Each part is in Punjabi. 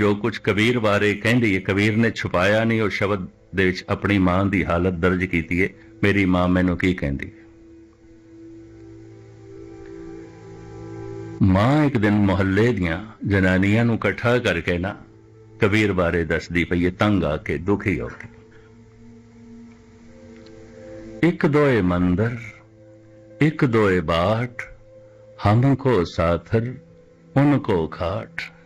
ਜੋ ਕੁਝ ਕਬੀਰ ਬਾਰੇ ਕਹਿੰਦੀ ਹੈ, ਕਬੀਰ ਨੇ ਛੁਪਾਇਆ ਨਹੀਂ, ਉਹ ਸ਼ਬਦ ਦੇ ਵਿੱਚ ਆਪਣੀ ਮਾਂ ਦੀ ਹਾਲਤ ਦਰਜ ਕੀਤੀ ਹੈ। ਮੇਰੀ ਮਾਂ ਮੈਨੂੰ ਕੀ ਕਹਿੰਦੀ? ਮਾਂ ਇੱਕ ਦਿਨ ਮੁਹੱਲੇ ਦੀਆਂ ਜਨਾਨੀਆਂ ਨੂੰ ਇਕੱਠਾ ਕਰਕੇ ਨਾ ਕਬੀਰ ਬਾਰੇ ਦੱਸਦੀ ਪਈ ਹੈ, ਤੰਗ ਆ ਕੇ, ਦੁਖੀ ਹੋ ਕੇ। ਇੱਕ ਦੋਏ ਮੰਦਰ, ਇੱਕ ਦੋਏ ਬਾਟ ਹਮਕੋ ਸਾਥਰ, ਉਨ ਕੋ ਖਾਟ।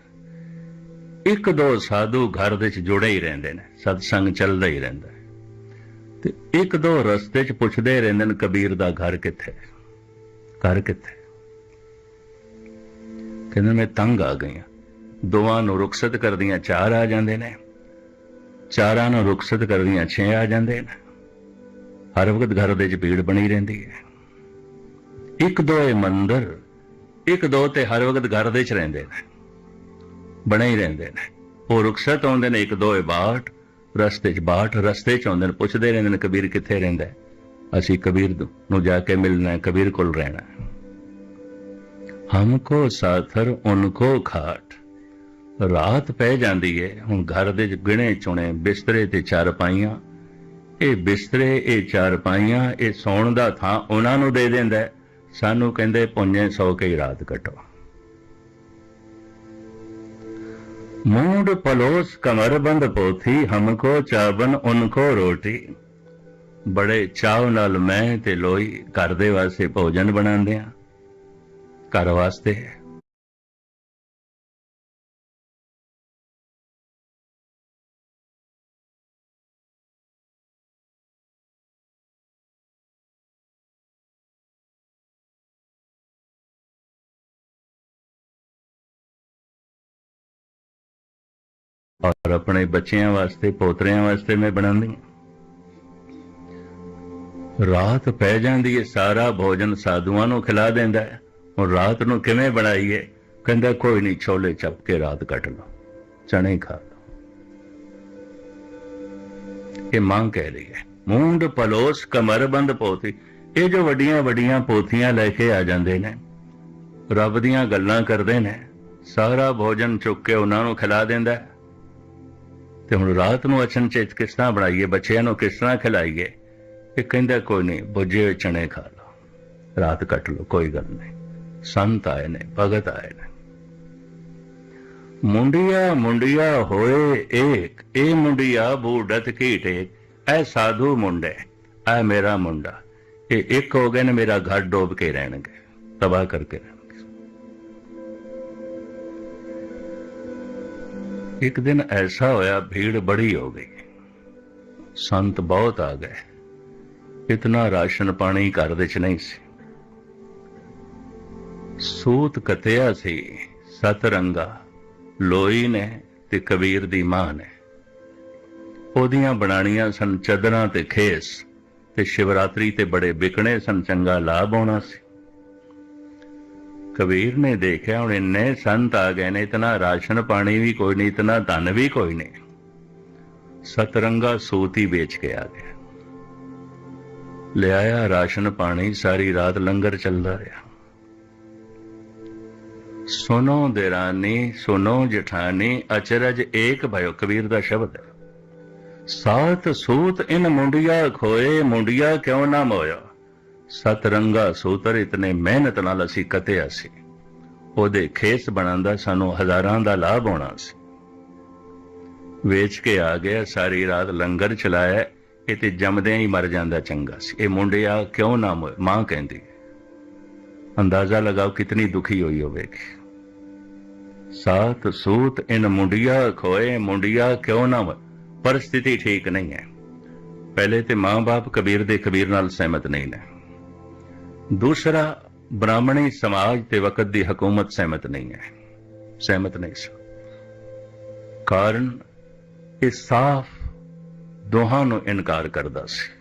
ਇੱਕ ਦੋ ਸਾਧੂ ਘਰ ਦੇ ਵਿੱਚ ਜੁੜੇ ਹੀ ਰਹਿੰਦੇ ਨੇ, ਸਤਸੰਗ ਚੱਲਦਾ ਹੀ ਰਹਿੰਦਾ ਹੈ। ਤੇ ਇੱਕ ਦੋ ਰਸਤੇ 'ਚ ਪੁੱਛਦੇ ਰਹਿੰਦੇ ਨੇ, ਕਬੀਰ ਦਾ ਘਰ ਕਿੱਥੇ? ਘਰ ਕਿੱਥੇ? ਕਹਿੰਦੇ, ਮੈਂ ਤੰਗ ਆ ਗਈ ਹਾਂ। ਦੋਵਾਂ ਨੂੰ ਰੁਖਸਤ ਕਰਦੀਆਂ ਚਾਰ ਆ ਜਾਂਦੇ ਨੇ, ਚਾਰਾਂ ਨੂੰ ਰੁਖਸਤ ਕਰਦੀਆਂ ਛੇ ਆ ਜਾਂਦੇ ਨੇ। ਹਰ ਵਕਤ ਘਰ ਦੇ 'ਚ ਭੀੜ ਬਣੀ ਰਹਿੰਦੀ ਹੈ। ਇੱਕ ਦੋ ਇਹ ਮੰਦਰ ਇੱਕ ਦੋ ਤੇ ਹਰ ਵਕਤ ਘਰ ਦੇ 'ਚ ਰਹਿੰਦੇ ਨੇ। ਬਣੇ ਹੀ ਰਹਿੰਦੇ ਨੇ। ਉਹ ਰੁਖਸਤ ਆਉਂਦੇ ਨੇ, ਇੱਕ ਦੋਏ ਬਾਟ ਰਸਤੇ 'ਚ ਬਾਟ ਰਸਤੇ 'ਚ ਆਉਂਦੇ ਨੇ, ਪੁੱਛਦੇ ਰਹਿੰਦੇ ਨੇ, ਕਬੀਰ ਕਿੱਥੇ ਰਹਿੰਦਾ ਅਸੀਂ ਕਬੀਰ ਨੂੰ ਜਾ ਕੇ ਮਿਲਣਾ ਹੈ, ਕਬੀਰ ਕੋਲ ਰਹਿਣਾ ਹੈ। ਹਮਕੋ ਸਾਥਰ ਉਨਕੋ ਖਾਟ। ਰਾਤ ਪੈ ਜਾਂਦੀ ਏ, ਹੁਣ ਘਰ ਦੇ ਗਿਣੇ ਚੁਣੇ, ਬਿਸਤਰੇ ਤੇ ਚਾਰ ਪਾਈਆਂ। ਇਹ ਬਿਸਤਰੇ, ਇਹ ਚਾਰ ਪਾਈਆਂ, ਇਹ ਸੌਣ ਦਾ ਥਾਂ ਉਹਨਾਂ ਨੂੰ ਦੇ ਦਿੰਦਾ ਸਾਨੂੰ ਕਹਿੰਦੇ ਪੁੰਨੇ ਸੌ ਕੇ ਰਾਤ ਕੱਟੋ। ਮੂਡ ਪਲੋਸ ਕਮਰਬੰਦ ਪੋਥੀ ਹਮਕੋ ਚਾਵਨ ਉਨਕੋ ਰੋਟੀ ਬੜੇ ਚਾਵ ਨਾਲ ਮੈਂ ਤੇ ਲੋਈ ਘਰ ਦੇ ਵਾਸਤੇ ਭੋਜਨ ਬਣਾਉਂਦੇ ਆ ਘਰ ਵਾਸਤੇ ਔਰ ਆਪਣੇ ਬੱਚਿਆਂ ਵਾਸਤੇ, ਪੋਤਰਿਆਂ ਵਾਸਤੇ ਮੈਂ ਬਣਾਉਂਦੀ ਹਾਂ। ਰਾਤ ਪੈ ਜਾਂਦੀ ਹੈ, ਸਾਰਾ ਭੋਜਨ ਸਾਧੂਆਂ ਨੂੰ ਖਿਲਾ ਦਿੰਦਾ ਹੈ। ਹੁਣ ਰਾਤ ਨੂੰ ਕਿਵੇਂ ਬਣਾਈਏ? ਕਹਿੰਦਾ, ਕੋਈ ਨਹੀਂ, ਛੋਲੇ ਚੱਪ ਕੇ ਰਾਤ ਕੱਟ ਲਓ, ਚਣੇ ਖਾ ਲਓ। ਇਹ ਮੰਗ ਕਹਿ ਰਹੀ ਹੈ, ਮੂੰਡ ਪਲੋਸ ਕਮਰਬੰਦ ਪੋਥੀ ਇਹ ਜੋ ਵੱਡੀਆਂ ਵੱਡੀਆਂ ਪੋਥੀਆਂ ਲੈ ਕੇ ਆ ਜਾਂਦੇ ਨੇ, ਰੱਬ ਦੀਆਂ ਗੱਲਾਂ ਕਰਦੇ ਨੇ, ਸਾਰਾ ਭੋਜਨ ਚੁੱਕ ਕੇ ਉਹਨਾਂ ਨੂੰ ਖਿਲਾ ਦਿੰਦਾ ਹੈ। ਤੇ ਹੁਣ ਰਾਤ ਨੂੰ ਅਚਨ ਚੇਤ ਕਿਸ ਤਰ੍ਹਾਂ ਬਣਾਈਏ, ਬੱਚਿਆਂ ਨੂੰ ਕਿਸ ਤਰ੍ਹਾਂ ਖਿਲਾਈਏ, ਇਹ ਕਹਿੰਦਾ ਕੋਈ ਨਹੀਂ, ਬੁੱਝੇ ਹੋਏ ਚਣੇ ਖਾ ਲਓ। ਰਾਤ ਕੱਟ ਲਓ, ਕੋਈ ਗੱਲ ਨਹੀਂ। ਸੰਤ ਆਏ ਨੇ, ਭਗਤ ਆਏ ਨੇ। ਮੁੰਡਿਆ ਮੁੰਡਿਆ ਹੋਏ ਏਕ, ਇਹ ਮੁੰਡਿਆ ਬੂਡਤ ਕੀ ਟੇਕ ਐ ਸਾਧੂ ਮੁੰਡੇ, ਐ ਮੇਰਾ ਮੁੰਡਾ। ਇਹ ਇੱਕ ਹੋ ਗਏ ਨੇ, ਮੇਰਾ ਘਰ ਡੋਬ ਕੇ ਰਹਿਣਗੇ। ਤਬਾਹ ਕਰਕੇ ਇੱਕ ਦਿਨ ਐਸਾ ਹੋਇਆ, ਭੀੜ ਬੜੀ ਹੋ ਗਈ। ਸੰਤ ਬਹੁਤ ਆ ਗਏ। ਇਤਨਾ ਰਾਸ਼ਨ ਪਾਣੀ ਘਰ ਦੇ ਚ ਨਹੀਂ ਸੀ। ਸੂਤ ਕਤਿਆ ਸੀ ਸਤ ਰੰਗਾ ਲੋਈ ਨੇ ਤੇ ਕਬੀਰ ਦੀ ਮਾਂ ਨੇ। ਉਹਦੀਆਂ ਬਣਾਣੀਆਂ ਸਨ ਚਦਰਾਂ ਤੇ ਖੇਸ ਤੇ ਸ਼ਿਵਰਾਤਰੀ ਤੇ ਬੜੇ ਵਿਕਣੇ ਸਨ, ਚੰਗਾ ਲਾਭ ਆਉਣਾ ਸੀ। ਕਬੀਰ ਨੇ ਦੇਖਿਆ, ਹੁਣ ਇੰਨੇ ਸੰਤ ਆ ਗਏ ਨੇ, ਇਤਨਾ ਰਾਸ਼ਨ ਪਾਣੀ ਵੀ ਕੋਈ ਨਹੀਂ, ਇਤਨਾ ਧਨ ਵੀ ਕੋਈ ਨਹੀਂ। ਸਤਰੰਗਾ ਸੂਤ ਹੀ ਵੇਚ ਕੇ ਆ ਗਿਆ। ਲਿਆਇਆ ਰਾਸ਼ਨ ਪਾਣੀ, ਸਾਰੀ ਰਾਤ ਲੰਗਰ ਚੱਲਦਾ ਰਿਹਾ। ਸੁਨੋ ਦੇਰਾਨੀ ਸੁਨੋ ਜਠਾਨੀ, ਅਚਰਜ ਏਕ ਭਇਓ, ਕਬੀਰ ਦਾ ਸ਼ਬਦ ਹੈ। ਸਾਤ ਸੂਤ ਇਨ ਮੁੰਡਿਆ ਖੋਏ, ਮੁੰਡਿਆ ਕਿਉਂ ਨਾ ਮੋਇਆ ਸਤਰੰਗਾ ਸੂਤਰ ਇਤਨੇ ਮਿਹਨਤ ਨਾਲ ਅਸੀਂ ਕਤਿਆ ਸੀ। ਉਹਦੇ ਖੇਸ ਬਣਾਉਂਦਾ ਸਾਨੂੰ ਹਜ਼ਾਰਾਂ ਦਾ ਲਾਭ ਹੋਣਾ ਸੀ। ਵੇਚ ਕੇ ਆ ਗਿਆ, ਸਾਰੀ ਰਾਤ ਲੰਗਰ ਚਲਾਇਆ ਇਹ ਤੇ ਜੰਮਦਿਆਂ ਹੀ ਮਰ ਜਾਂਦਾ ਚੰਗਾ ਸੀ। ਇਹ ਮੁੰਡਿਆ ਕਿਉਂ ਨਾ ਮੋਏ ਮਾਂ ਕਹਿੰਦੀ ਅੰਦਾਜ਼ਾ ਲਗਾਓ ਕਿਤਨੀ ਦੁਖੀ ਹੋਈ ਹੋਵੇਗੀ। ਸਾਤ ਸੂਤ ਇਨ ਮੁੰਡਿਆ ਖੋਏ, ਮੁੰਡਿਆ ਕਿਉਂ ਨਾ ਪਰ ਸਥਿਤੀ ਠੀਕ ਨਹੀਂ ਹੈ। ਪਹਿਲੇ ਤੇ ਮਾਂ-ਬਾਪ ਕਬੀਰ ਦੇ ਕਬੀਰ ਨਾਲ ਸਹਿਮਤ ਨਹੀਂ ਨੇ। ਦੂਸਰਾ, ਬ੍ਰਾਹਮਣੀ ਸਮਾਜ ਤੇ ਵਕਤ ਦੀ ਹਕੂਮਤ ਸਹਿਮਤ ਨਹੀਂ ਹੈ। ਸਹਿਮਤ ਨਹੀਂ ਸੀ ਕਾਰਨ ਇਹ ਸਾਫ਼ ਦੋਹਾਂ ਨੂੰ ਇਨਕਾਰ ਕਰਦਾ ਸੀ।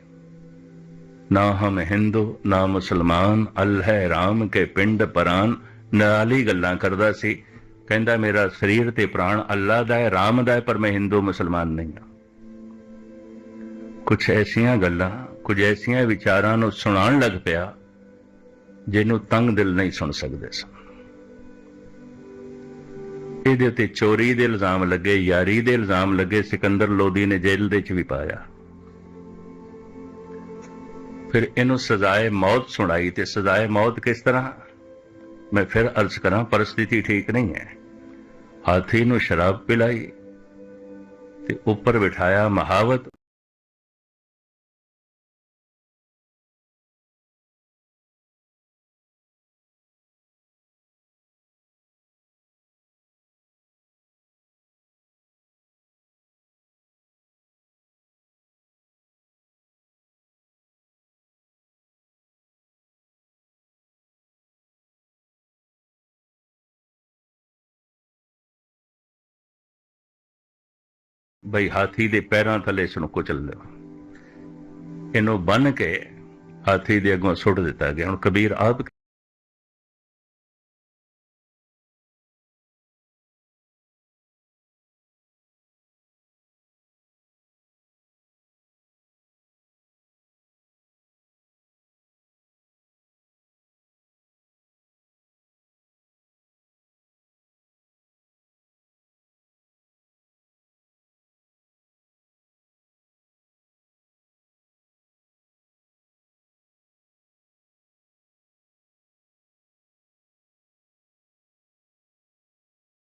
ਨਾ ਹਮ ਹਿੰਦੂ, ਨਾ ਮੁਸਲਮਾਨ ਅੱਲ੍ਹ ਰਾਮ ਕੇ ਪਿੰਡ ਪਰਾਨ ਨਾਲੀ ਗੱਲਾਂ ਕਰਦਾ ਸੀ। ਕਹਿੰਦਾ, ਮੇਰਾ ਸਰੀਰ ਤੇ ਪ੍ਰਾਣ ਅੱਲਾ ਦਾ ਹੈ, ਰਾਮ ਦਾ ਹੈ, ਪਰ ਮੈਂ ਹਿੰਦੂ, ਮੁਸਲਮਾਨ ਨਹੀਂ ਹਾਂ। ਕੁਝ ਐਸੀਆਂ ਗੱਲਾਂ, ਕੁਝ ਐਸੀਆਂ ਵਿਚਾਰਾਂ ਨੂੰ ਸੁਣਾਉਣ ਲੱਗ ਪਿਆ। ਜਿਹਨੂੰ ਤੰਗ ਦਿਲ ਨਹੀਂ ਸੁਣ ਸਕਦੇ ਸਨ। ਇਹਦੇ ਉੱਤੇ ਚੋਰੀ ਦੇ ਇਲਜ਼ਾਮ ਲੱਗੇ, ਯਾਰੀ ਦੇ ਇਲਜ਼ਾਮ ਲੱਗੇ, ਸਿਕੰਦਰ ਲੋਦੀ ਨੇ ਜੇਲ੍ਹ ਦੇ ਵਿੱਚ ਵੀ ਪਾਇਆ। ਫਿਰ ਇਹਨੂੰ ਸਜ਼ਾਏ ਮੌਤ ਸੁਣਾਈ ਤੇ ਸਜ਼ਾਏ ਮੌਤ ਕਿਸ ਤਰ੍ਹਾਂ? ਮੈਂ ਫਿਰ ਅਰਜ਼ ਕਰਾਂ, ਪਰਿਸਥਿਤੀ ਠੀਕ ਨਹੀਂ ਹੈ। ਹਾਥੀ ਨੂੰ ਸ਼ਰਾਬ ਪਿਲਾਈ ਤੇ ਉੱਪਰ ਬਿਠਾਇਆ ਮਹਾਵਤ ਬਈ ਹਾਥੀ ਦੇ ਪੈਰਾਂ ਥੱਲੇ ਇਸ ਨੂੰ ਕੁਚਲ ਦਿਓ ਇਹਨੂੰ ਬੰਨ ਕੇ ਹਾਥੀ ਦੇ ਅੱਗੋਂ ਸੁੱਟ ਦਿੱਤਾ ਗਿਆ। ਹੁਣ ਕਬੀਰ ਆਪ